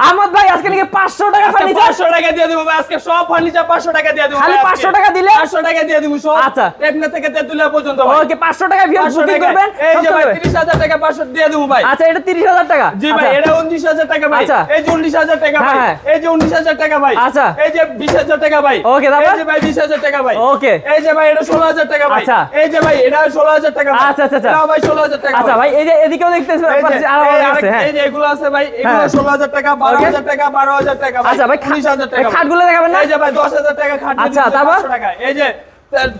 আহমদ ভাই আজকে নাকি পাঁচশো টাকা ফার্নিচার পাঁচশো টাকা দিয়ে দেবো ভাই আজকে সব ফার্নিচার পাঁচশো টাকা দিয়ে দেবো খালি ভাই, 500 টাকা দিলে? 500 টাকা দিয়ে দিব সব আচ্ছা। টেকনা থেকে তেতুলিয়া পর্যন্ত ওকে পাঁচশো টাকা ভিউয়ার্স 500 বুকিং টাকা। করবেন এই যে ভাই হবে। তিরিশ হাজার টাকা পাঁচশো দিয়ে দেবো ভাই আচ্ছা এটা তিরিশ হাজার টাকা জি ভাই আচ্ছা। এটা উনিশ হাজার টাকা ভাই আচ্ছা। এই যে উনিশ হাজার টাকা ভাই হ্যাঁ, এই যে উনিশ হাজার টাকা ভাই আচ্ছা। এই যে বিশ হাজার টাকা ভাই ওকে, তারপর? এই যে ভাই বিশ হাজার টাকা ভাই ওকে। এই যে ভাই এটা ষোলো হাজার টাকা ভাই আচ্ছা। এই যে ভাই এটা ষোলো হাজার টাকা ভাই আচ্ছা, আচ্ছা, আচ্ছা। ভাই ষোলো হাজার টাকা আচ্ছা ভাই এই যে এদিকেও দেখতেছি এই যে, হ্যাঁ এগুলো আছে ভাই এগুলো হ্যাঁ। ষোলো হাজার টাকা বারো ওকে। হাজার টাকা বারো হাজার টাকা আচ্ছা ভাই এই টাকা খাটগুলো দেখাবেন না? এই যে ভাই দশ হাজার টাকা খাট আচ্ছা, তারপর? এই যে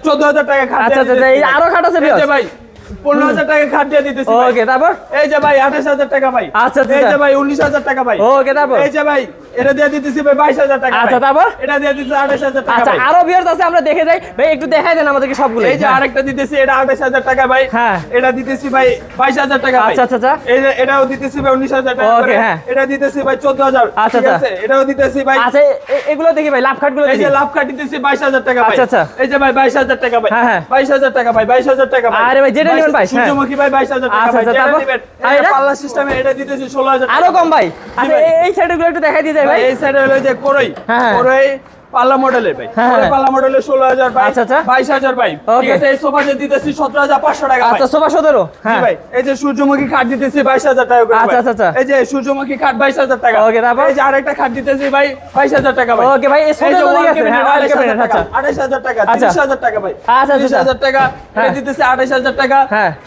চোদ্দ হাজার টাকা খাট আচ্ছা, আচ্ছা, এই আরও খাট আছে ভাই পনেরো হাজার টাকা খাট দিয়ে দিতেছি ওকে তারপর? এই যে ভাই আঠাশ হাজার টাকা ভাই। আচ্ছা, আচ্ছা, এই যে। ভাই উনিশ হাজার টাকা ভাই। ওকে তারপর? এই যে ভাই এটা দিয়ে দিতেছি ভাই বাইশ হাজার টাকা আচ্ছা, তারপর? এটা দিয়ে দিতেছি আঠাশ হাজার টাকা আচ্ছা আরও ভিউয়ার্স আছে আমরা দেখে যাই ভাই একটু দেখাই দেন আমাদেরকে সবগুলো এই যে হ্যাঁ। আরেকটা দিতেছি এটা আঠাশ হাজার টাকা ভাই হ্যাঁ। এটা দিতেছি ভাই টাকা আচ্ছা, আচ্ছা, আচ্ছা। এই যে এটাও দিতেছি ভাই উনিশ হাজার টাকা ওকে, হ্যাঁ। এটা দিতেছি ভাই চোদ্দ হাজার আচ্ছা, ঠিক আচ্ছা। আছে এটাও দিতেছি ভাই আচ্ছা এ- এ- এগুলো দেখি ভাই লাভ এই দেখি যে লাভ টাকা ভাই আচ্ছা, আচ্ছা। এই যে ভাই বাইশ হাজার টাকা ভাই হ্যাঁ, হ্যাঁ। বাইশ হাজার টাকা ভাই বাইশ হাজার টাকা ভাই আরে ভাই, যেটা নেবেন ভাই, হ্যাঁ। সূর্যমুখী ভাই বাইশ হাজার টাকা আচ্ছা, আচ্ছা, তারপর? এটা এটা? পাল্লা সিস্টেমে এটা দিতেছি ষোলো হাজার আরও কম ভাই আচ্ছা এই- এই সাইডগুলো একটু দেখাই দিয়ে ভাই ভাই এই সাইডে হলো যে করই হ্যাঁ। কোরই পাল্লা মডেলের ভাই হ্যাঁ, হ্যাঁ। পাল্লা মডেলের ষোলো হাজার ভাই আচ্ছা, আচ্ছা। বাইশ হাজার ভাই ঠিক আছে এই সোফা যে দিতেছি সতেরো হাজার পাঁচশো টাকা আচ্ছা সোফা সতেরো হ্যাঁ ভাই এই যে সূর্যমুখী খাট দিতেছি বাইশ হাজার টাকা আচ্ছা, আচ্ছা, আচ্ছা। এই যে সূর্যমুখী খাট বাইশ হাজার টাকা ওকে, তারপর? এই যে আরেকটা খাট দিতেছি ভাই বাইশ হাজার টাকা ভাই ওকে ভাই, এই 28 হাজার টাকা, আচ্ছা। হাজার টাকা। 30 হাজার টাকা ভাই। আচ্ছা, 30 হাজার টাকা। দিতেছি 28 হাজার টাকা।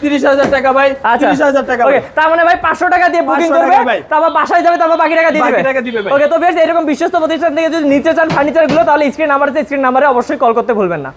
30 হাজার টাকা ভাই, 30 হাজার টাকা ওকে তার মানে ভাই পাঁচশো টাকা দিয়ে বুকিং করবে। তারপর বাসায় যাবে তারপর বাকি টাকা দিয়ে দিবে ওকে তো বেশ এরকম বিশ্বস্ত প্রতিষ্ঠান থেকে যদি নিতে চান ফার্নিচার তাহলে স্ক্রিন নাম্বার আছে স্ক্রিন নাম্বারে অবশ্যই কল করতে ভুলবেন না।